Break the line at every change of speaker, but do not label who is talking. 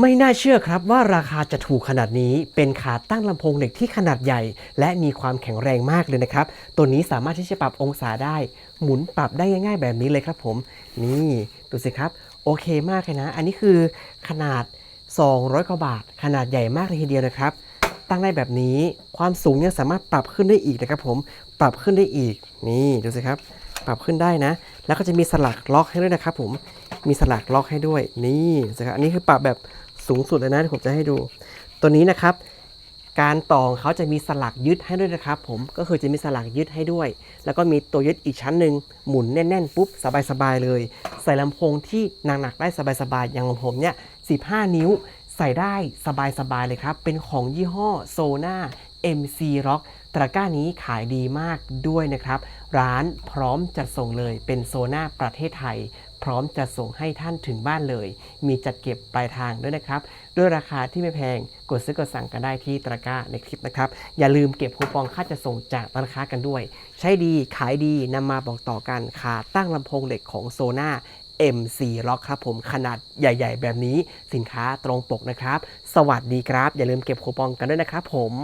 ไม่น่าเชื่อครับว่าราคาจะถูกขนาดนี้เป็นขาตั้งลำโพงเหล็กที่ขนาดใหญ่ และมีความแข็งแรงมากเลยนะครับ ตัวนี้สามารถที่จะปรับองศาได้ หมุนปรับได้ง่ายๆแบบนี้เลยครับผม นี่ดูสิครับ โอเคมากเลยนะ อันนี้คือขนาด 200 กว่าบาท ขนาดใหญ่มากเลยทีเดียวนะครับ ตั้งได้แบบนี้ความสูงยังสามารถปรับขึ้นได้อีกนะครับผมปรับขึ้นได้อีก นี่ดูสิครับ ปรับขึ้นได้นะ แล้วก็จะมีสลักล็อกให้ด้วยนะครับผม มีสลักล็อกให้ด้วย นี่สิครับอันนี้คือปรับแบบสูงสุดเลยนะที่ผมจะให้ดู ตัวนี้นะครับ การต่อของเขาจะมีสลักยึดให้ด้วยนะครับ ผมก็คือจะมีสลักยึดให้ด้วย แล้วก็มีตัวยึดอีกชั้นหนึ่งหมุนแน่นๆปุ๊บสบายๆเลย ใส่ลำโพงที่หนักๆได้สบายๆอย่างของผมเนี่ย15 นิ้วใส่ได้สบายๆเลยครับ เป็นของยี่ห้อโซนา MC Rock ตะกร้านี้ขายดีมากด้วยนะครับ ร้านพร้อมจัดส่งเลยเป็นโซน่าประเทศไทย พร้อมจะส่งให้ท่านถึงบ้านเลย มีจัดเก็บปลายทางด้วยนะครับ ด้วยราคาที่ไม่แพงกดซื้อกดสั่งกันได้ที่ตะกร้าในคลิปนะครับ อย่าลืมเก็บคูปองค่าจะส่งจากร้านค้ากันด้วย ใช้ดีขายดีนำมาบอกต่อกันขาตั้งลำโพงเหล็กของโซน่า MC Rock ครับผมขนาดใหญ่ ๆ แบบนี้สินค้าตรงปกนะครับ สวัสดีครับ อย่าลืมเก็บคูปองกันด้วยนะครับผม